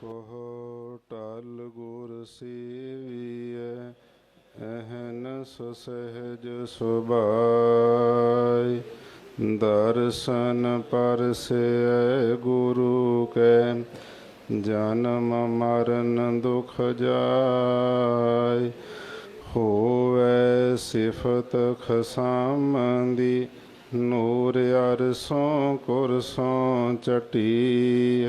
ਕੋ ਟਲ ਗੁਰ ਸੇਵੀਐ ਅਹਨ ਸਹਿਜ ਸੁਭਾਈ ਦਰਸ਼ਨ ਪਰਸੈ ਗੁਰੂ ਕੈ, ਜਨਮ ਮਰਨ ਦੁਖ ਜਾਇ। ਹੋਵੇ ਸਿਫਤ ਖਸਾਮੰਦੀ, ਨੂਰ ਅਰਸੋਂ ਕੁਰਸੋਂ ਚਟੀ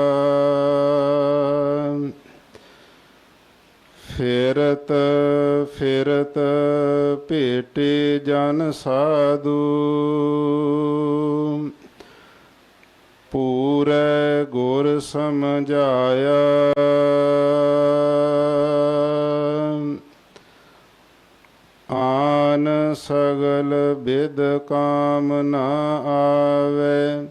ਫਿਰਤ ਫਿਰਤ ਭੇਟੇ ਜਨ ਸਾਧੂ। ਪੂਰੇ ਗੁਰ ਸਮਝਾਇਆ। ਆਨ ਸਗਲ ਬਿਦ ਕਾਮ ਨਾ ਆਵੇ।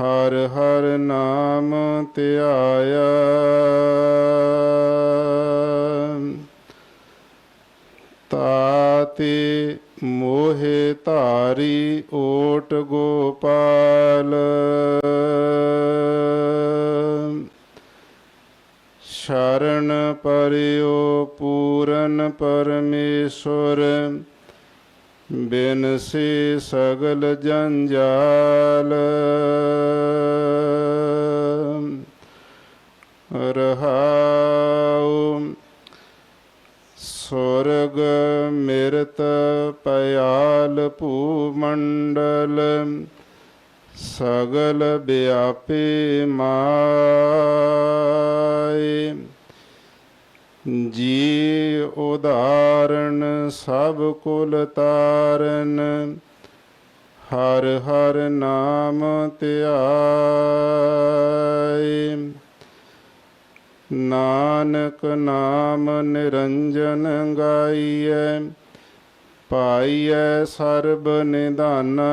ਹਰ ਹਰ ਨਾਮ ਧਿਆਇਆ। ਤਾਤੇ ਮੋਹਿ ਧਾਰੀ ਓਟ ਗੋਪਾਲ। ਸ਼ਰਨ ਪਰਿਓ ਪੂਰਨ ਪਰਮੇਸ਼ਵਰ ਬਿਨ ਸਗਲ ਜੰਜਾਲ। ਰਹਾਉ ਸੁਰਗ ਮਿਰਤ ਪਿਆਲ ਭੂ ਮੰਡਲ ਸਗਲ ਵਿਆਪੇ ਮਾਏ। ਜੀ ਉਦਾਹਰਣ ਸਭ ਕੁਲ ਤਾਰਨ, ਹਰ ਹਰ ਨਾਮ ਧਿਆਏ। ਨਾਨਕ ਨਾਮ ਨਿਰੰਜਨ ਗਾਈਐ, ਪਾਈਐ ਸਰਬ ਨਿਧਾਨਾ।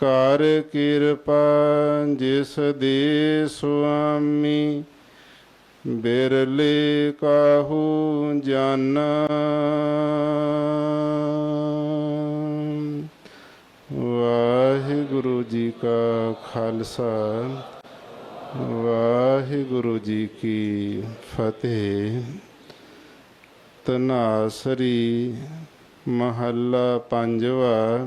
ਕਰ ਕਿਰਪਾ ਜਿਸ ਦੇ ਸੁਆਮੀ ਬਿਰਲੇ ਕਾਹੂ ਜਾਨਾ। ਵਾਹਿਗੁਰੂ ਜੀ ਕਾ ਖਾਲਸਾ, ਵਾਹਿਗੁਰੂ ਜੀ ਕੀ ਫਤਿਹ। ਤਨਾਸਰੀ ਮਹੱਲਾ ਪੰਜਵਾ